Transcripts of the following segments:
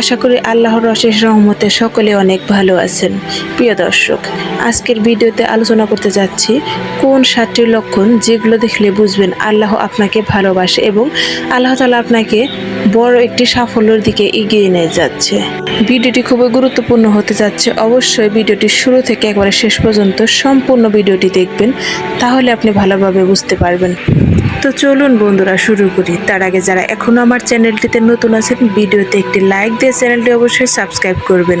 আশা করি আল্লাহর অশেষ রহমতে সকলে অনেক ভালো আছেন। প্রিয় দর্শক, আজকের ভিডিওতে আলোচনা করতে যাচ্ছি কোন সাতটি লক্ষণ যেগুলো দেখলে বুঝবেন আল্লাহ আপনাকে ভালোবাসে এবং আল্লাহ তালা আপনাকে বড় একটি সাফল্যের দিকে এগিয়ে নিয়ে যাচ্ছে। ভিডিওটি খুবই গুরুত্বপূর্ণ হতে যাচ্ছে। অবশ্যই ভিডিওটি শুরু থেকে একবারে শেষ পর্যন্ত সম্পূর্ণ ভিডিওটি দেখবেন, তাহলে আপনি ভালোভাবে বুঝতে পারবেন। তো চলুন বন্ধুরা, শুরু করি। তার আগে যারা এখনও আমার চ্যানেলটিতে নতুন আছেন, ভিডিওতে একটি লাইক দিয়ে চ্যানেলটি অবশ্যই সাবস্ক্রাইব করবেন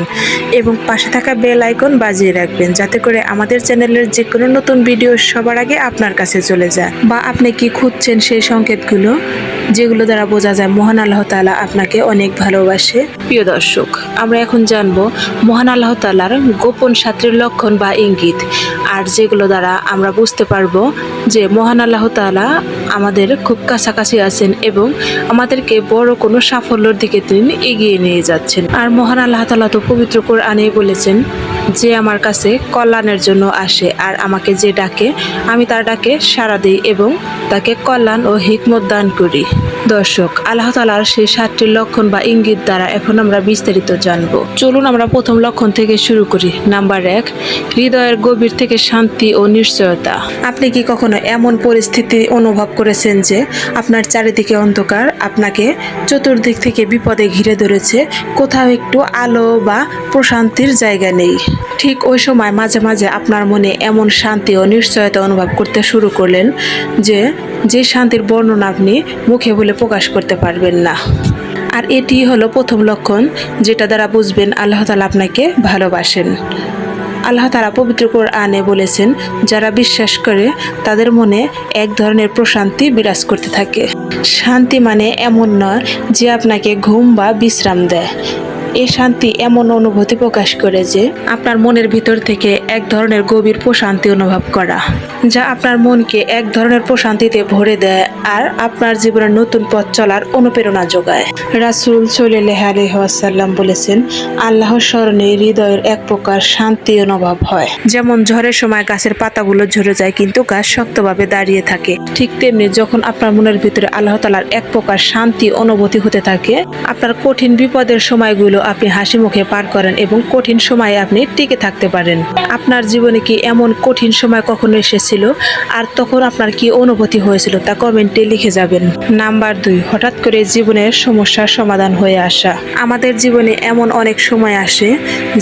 এবং পাশে থাকা বেল আইকন বাজিয়ে রাখবেন যাতে করে আমাদের চ্যানেলের যে কোনো নতুন ভিডিও সবার আগে আপনার কাছে চলে যায়। বা আপনি কি খুঁজছেন সেই সংকেতগুলো? যেগুলো দ্বারা বোঝা যায় মহান আল্লাহ তালা আপনাকে অনেক ভালোবাসে। প্রিয় দর্শক, আমরা এখন জানব মহান আল্লাহ তাআলার গোপন সাত্রের লক্ষণ বা ইঙ্গিত। আর যেগুলো দ্বারা আমরা বুঝতে পারব যে মহান আল্লাহ তাআলা আমাদের খুব কাছাকাছি আছেন এবং আমাদেরকে বড় কোনো সাফল্যের দিকে তিনি এগিয়ে নিয়ে যাচ্ছেন। আর মহান আল্লাহ তালা তো পবিত্র কোরআনেই বলেছেন যে আমার কাছে কল্যাণের জন্য আসে আর আমাকে যে ডাকে, আমি তার ডাকে সাড়া দিই এবং তাকে কল্যাণ ও হিকমত দান করি। দর্শক, আল্লাহ তালার সেই সাতটি লক্ষণ বা ইঙ্গিত দ্বারা এখন আমরা বিস্তারিত জানব। চলুন আমরা প্রথম লক্ষণ থেকে শুরু করি। নাম্বার এক, হৃদয়ের গভীর থেকে শান্তি ও নিশ্চয়তা। আপনি কি কখনো এমন পরিস্থিতি অনুভব করেছেন যে আপনার চারিদিকে অন্ধকার, আপনাকে চতুর্দিক থেকে বিপদে ঘিরে ধরেছে, কোথাও একটু আলো বা প্রশান্তির জায়গা নেই? ঠিক ওই সময় মাঝে মাঝে আপনার মনে এমন শান্তি ও নিশ্চয়তা অনুভব করতে শুরু করলেন যে যে শান্তির বর্ণনা আপনি মুখে বলে প্রকাশ করতে পারবেন না। আর এটি হলো প্রথম লক্ষণ যেটা দ্বারা বুঝবেন আল্লাহ তালা আপনাকে ভালোবাসেন। আল্লাহ তারা পবিত্র আনে বলেছেন, যারা বিশ্বাস করে তাদের মনে এক ধরনের প্রশান্তি বিরাজ করতে থাকে। শান্তি মানে এমন নয় যে আপনাকে ঘুম বা বিশ্রাম দেয়। এই শান্তি এমন অনুভূতি প্রকাশ করে যে আপনার মনের ভিতর থেকে এক ধরনের গভীর প্রশান্তি অনুভব করা, যা আপনার মনকে এক ধরনের প্রশান্তিতে ভরে দেয় আর আপনার জীবনের নতুন পথ চলার অনুপ্রেরণা যোগায়। রাসুল সাল্লাহ আলহাসাল্লাম বলেছেন, আল্লাহর স্মরণে হৃদয়ের এক প্রকার শান্তি অনুভব হয়। যেমন ঝড়ের সময় গাছের পাতাগুলো ঝরে যায়, কিন্তু গাছ শক্তভাবে দাঁড়িয়ে থাকে। ঠিক তেমনি যখন আপনার মনের ভিতরে আল্লাহ তালার এক প্রকার শান্তি অনুভূতি হতে থাকে, আপনার কঠিন বিপদের সময়গুলো আপনি হাসি মুখে পার করেন এবং কঠিন সময়ে আপনি টিকে থাকতে পারেন। আপনার জীবনে কি এমন কঠিন সময় কখনো এসেছিল? আর তখন আপনার কি অনুভূতি হয়েছিল তা কমেন্টে লিখে যাবেন। নাম্বার দুই, হঠাৎ করে জীবনের সমস্যার সমাধান হয়ে আসা। আমাদের জীবনে এমন অনেক সময় আসে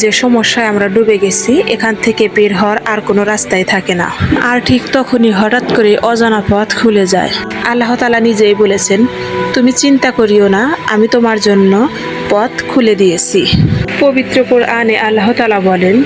যে সমস্যায় আমরা ডুবে গেছি, এখান থেকে বের হওয়ার আর কোনো রাস্তাই থাকে না। আর ঠিক তখনই হঠাৎ করে অজানা পথ খুলে যায়। আল্লাহ তালা নিজেই বলেছেন, তুমি চিন্তা করিও না, আমি তোমার জন্য পথ খুলে দিয়েছি। পবিত্র কোরআনে আল্লাহ তালা বলেন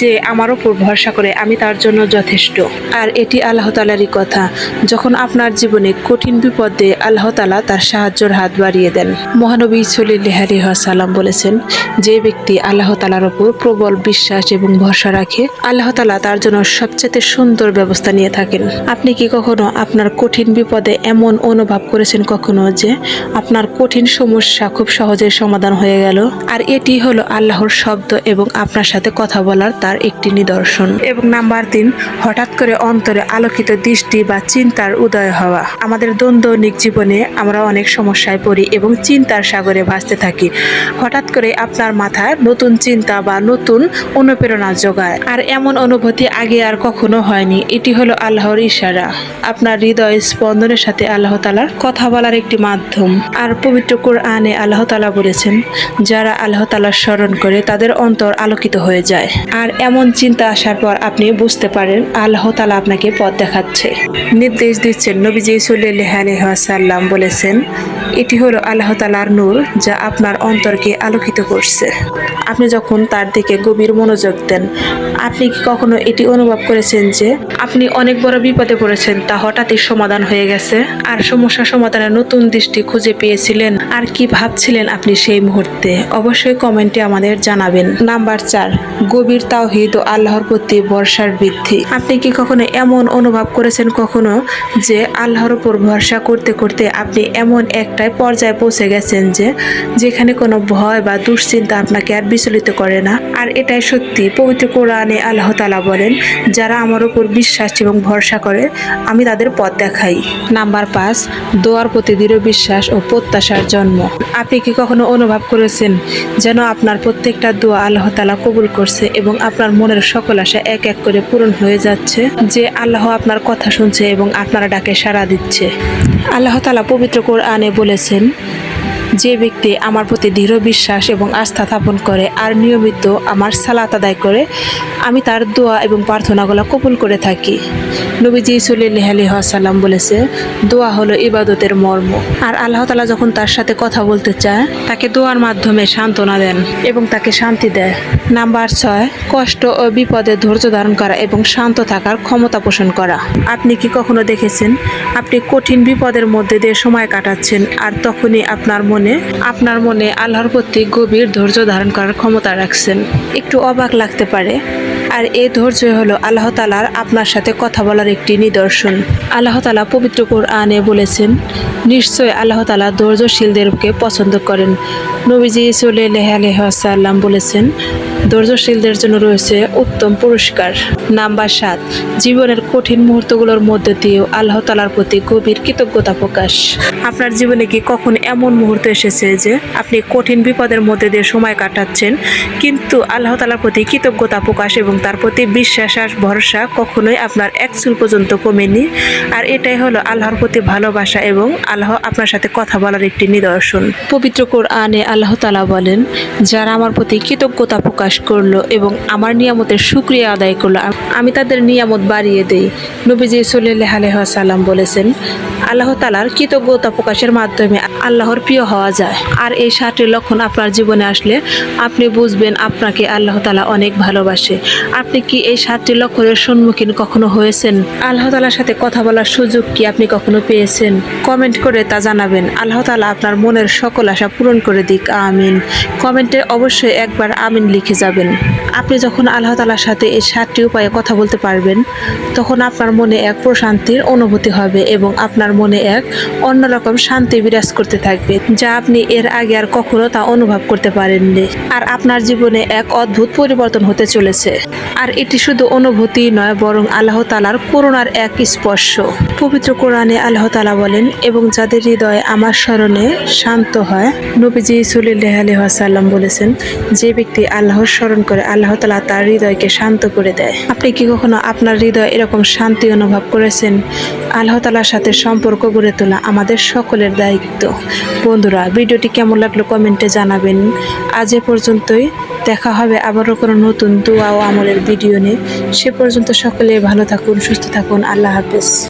যে আমার ওপর ভরসা করে আমি তার জন্য যথেষ্ট। আর এটি আল্লাহ তালারই কথা, যখন আপনার জীবনে কঠিন বিপদে আল্লাহ তালা তার সাহায্যের হাত বাড়িয়ে দেন। মহানবী সলিল্লাহারি সালাম বলেছেন, যে ব্যক্তি আল্লাহ তালার ওপর প্রবল বিশ্বাস এবং ভরসা রাখে, আল্লাহ তালা তার জন্য সবচেয়ে সুন্দর ব্যবস্থা নিয়ে থাকেন। আপনি কি কখনো আপনার কঠিন বিপদে এমন অনুভব করেছেন কখনো যে আপনার কঠিন সমস্যা খুব সহজে সমাধান হয়ে গেল? আর এটি হলো আল্লাহর শব্দ এবং আপনার সাথে কথা বলার তার একটি নিদর্শন। এবং নাম্বার তিন, হঠাৎ করে অন্তরে আলোকিত দৃষ্টি বা চিন্তার উদয় হওয়া। আমাদের দৈনন্দিন জীবনে আমরা অনেক সমস্যায় পড়ি এবং চিন্তার সাগরে ভাসতে থাকি। হঠাৎ করে আপনার মাথায় নতুন চিন্তা বা নতুন অনুপ্রেরণা যোগায় আর এমন অনুভূতি আগে আর কখনো হয়নি। এটি হলো আল্লাহর ইশারা। আপনার হৃদয় স্পন্দনের সাথে আল্লাহ তালার কথা বলার একটি মাধ্যম। আর পবিত্র কোরআনে আল্লাহ তালা বলেছেন, যারা আল্লাহ তালার স্মরণ করে তাদের অন্তর আলোকিত হয়ে যায়। আর এমন চিন্তা আসার পর আপনি বুঝতে পারেন আল্লাহ তালা আপনাকে পথ দেখাচ্ছে। নির্দেশ দিচ্ছেন, নবীজি সাল্লাম বলেছেন এটি হলো আল্লাহ তালার নূর, যা আপনার অন্তরকে আলোকিত করছে। আপনি যখন তার দিকে গভীর মনোযোগ দেন, আপনি কি কখনো এটি অনুভব করেছেন যে আপনি অনেক বড় বিপদে পড়েছেন, তা হঠাৎই সমাধান হয়ে গেছে? আর সমস্যা সমাধানের নতুন দৃষ্টি খুঁজে পেয়েছিলেন? আর কি ভাবছিলেন আপনি সেই মুহূর্তে? অবশ্যই কমেন্টে আমাদের জানাবেন। নাম্বার চার, গভীর তাওহিদ ও আল্লাহর প্রতি ভরসার বৃদ্ধি। আপনি কি কখনো এমন অনুভব করেছেন কখনো যে আল্লাহর উপর ভরসা করতে করতে আপনি এমন এক একটাই পর্যায়ে পৌঁছে গেছেন যে যেখানে কোনো ভয় বা দুশ্চিন্তা আপনাকে আর বিচলিত করে না। আর এটাই সত্যি, পবিত্র কোরআনে আল্লাহ তালা বলেন, যারা আমার উপর বিশ্বাস এবং ভরসা করে, আমি তাদের পথ দেখাই। নাম্বার পাঁচ, দোয়ার প্রতি দৃঢ় বিশ্বাস ও প্রত্যাশার জন্ম। আপনি কি কখনো অনুভব করেছেন যেন আপনার প্রত্যেকটা দোয়া আল্লাহ তালা কবুল করছে এবং আপনার মনের সকল আশা এক এক করে পূরণ হয়ে যাচ্ছে? যে আল্লাহ আপনার কথা শুনছে এবং আপনারা ডাকে সাড়া দিচ্ছে। আল্লাহ তালা পবিত্র কোরআনে বলেছেন। যে ব্যক্তি আমার প্রতি দৃঢ় বিশ্বাস এবং আস্থা স্থাপন করে আর নিয়মিত আমার সালাত আদায় করে, আমি তার দোয়া এবং প্রার্থনাগুলো কবুল করে থাকি। নবীজি সুল্লাহ আলহাসাল্লাম বলেছে, দোয়া হলো ইবাদতের মর্ম। আর আল্লাহ তালা যখন তার সাথে কথা বলতে চায়, তাকে দোয়ার মাধ্যমে সান্ত্বনা দেন এবং তাকে শান্তি দেয়। নাম্বার ছয়, কষ্ট ও বিপদে ধৈর্য ধারণ করা এবং শান্ত থাকার ক্ষমতা পোষণ করা। আপনি কি কখনো দেখেছেন, আপনি কঠিন বিপদের মধ্যে দিয়ে সময় কাটাচ্ছেন আর তখনই আপনার মনে আপনার মনে আল্লাহর প্রতি গভীর ধৈর্য ধারণ করার ক্ষমতা রাখছেন। একটু অবাক লাগতে পারে। আর এই ধৈর্য হলো আল্লাহ তালার আপনার সাথে কথা বলার একটি নিদর্শন। আল্লাহ তালা পবিত্র কোরআনে বলেছেন, নিশ্চয় আল্লাহ তালা ধৈর্যশীলদেরকে পছন্দ করেন। নবীজি সাল্লাহ আলহাসাল্লাম বলেছেন ধৈর্যশীলদের জন্য রয়েছে উত্তম পুরস্কার। নাম্বার সাত, জীবনের কঠিন মুহূর্তগুলোর মধ্যে দিয়েও আল্লাহ তালার প্রতি গভীর কৃতজ্ঞতা প্রকাশ। আপনার জীবনে কি কখন এমন মুহূর্ত এসেছে যে আপনি কঠিন বিপদের মধ্যে দিয়ে সময় কাটাচ্ছেন, কিন্তু আল্লাহ তালার প্রতি কৃতজ্ঞতা প্রকাশ এবং তার প্রতি বিশ্বাস আর ভরসা কখনোই আপনার এক চুল পর্যন্ত কমেনি? আর এটাই হলো আল্লাহর প্রতি ভালোবাসা এবং আল্লাহ আপনার সাথে কথা বলার একটি নিদর্শন। পবিত্র কোরআনে আল্লাহ তালা বলেন, যারা আমার প্রতি কৃতজ্ঞতা প্রকাশ করল এবং আমার নিয়ামতের সুক্রিয়া আদায় করল। আমি তাদের নিয়ামত বাড়িয়ে দেই। নবীজি সাল্লাহ আলহাসাল্লাম বলেছেন আল্লাহ তালার কৃতজ্ঞতা প্রকাশের মাধ্যমে আল্লাহর প্রিয় হওয়া যায়। আর এই সাতটি লক্ষণ আপনার জীবনে আসলে আপনি বুঝবেন আপনাকে আল্লাহ তালা অনেক ভালোবাসে। আপনি কি এই সাতটি লক্ষণের সম্মুখীন কখনো হয়েছেন? আল্লাহ তালার সাথে কথা বলার সুযোগ কি আপনি কখনো পেয়েছেন? কমেন্ট করে তা জানাবেন। আল্লাহ তালা আপনার মনের সকল আশা পূরণ করে দিক। আমিন। কমেন্টে অবশ্যই একবার আমিন লিখে যাবেন। আপনি যখন আল্লাহ তালার সাথে এই সাতটি উপায়ে কথা বলতে পারবেন, তখন আপনার মনে এক প্রশান্তির অনুভূতি হবে এবং আপনার মনে এক অন্যরকম শান্তি বিরাজ করতে থাকবে, যা আপনি এর আগে আর কখনো তা অনুভব করতে পারেননি। আর আপনার জীবনে এক অদ্ভুত পরিবর্তন হতে চলেছে। আর এটি শুধু অনুভূতি নয়, বরং আল্লাহ তালার করুণার এক স্পর্শ। পবিত্র কোরআনে আল্লাহ তালা বলেন, এবং যাদের হৃদয় আমার স্মরণে শান্ত হয় নবীজি সুলিল্লাহ আলহাসাল্লাম বলেছেন, যে ব্যক্তি আল্লাহর স্মরণ করে, আল্লাহ তালা তার হৃদয়কে শান্ত করে দেয়। আপনি কি কখনো আপনার হৃদয় এরকম শান্তি অনুভব করেছেন? আল্লাহ তালার সাথে সম্পর্ক গড়ে তোলা আমাদের সকলের দায়িত্ব। বন্ধুরা, ভিডিওটি কেমন লাগল কমেন্টে জানাবেন। আজ এ পর্যন্তই। দেখা হবে আবারও কোনো নতুন দোয়া ও আমলের ভিডিও নিয়ে। সে পর্যন্ত সকলে ভালো থাকুন, সুস্থ থাকুন। আল্লাহ হাফেজ।